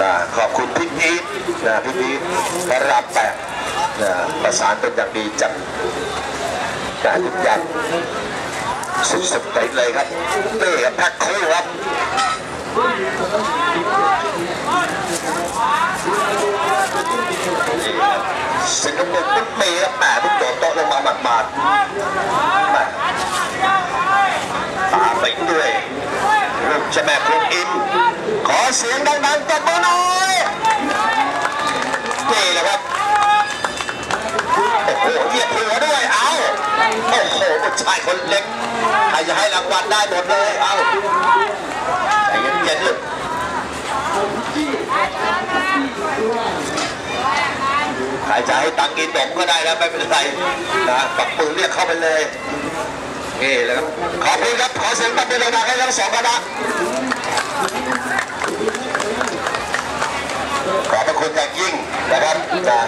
นะขอบคุณพี่พีทนะพี่พีทพระรามแปดนะประสานเป็นอย่างดีจัดการทุกอย่างสุดๆไปเลยครับเต้กับแพ็คคู่ครับสิงคโปร์ปุ๊บปีครับแหมเพิ่งโดดโต๊ะลงมาหมาดๆแหมตามไปด้วยลูกเจ้าแม่ครูอิม ขอเสียงดังๆตบมือหน่อยนี่แหละครับ โอ้โหเหยียบหัวด้วย เอาโอ้โหผู้ชายคนเล็ก ใครจะให้รางวัลได้หมดเลย เอาใจเย็นๆลูกใครจะให้ตังกินนมก็ได้นะไม่เป็นไรนะปักปืนเรียกเข้าไปเลย นี่แหละครับขอบคุณครับขอเสียงปรบมือดังๆให้ทั้งสองคณะขอบพระคุณอย่างยิ่งนะครับนะ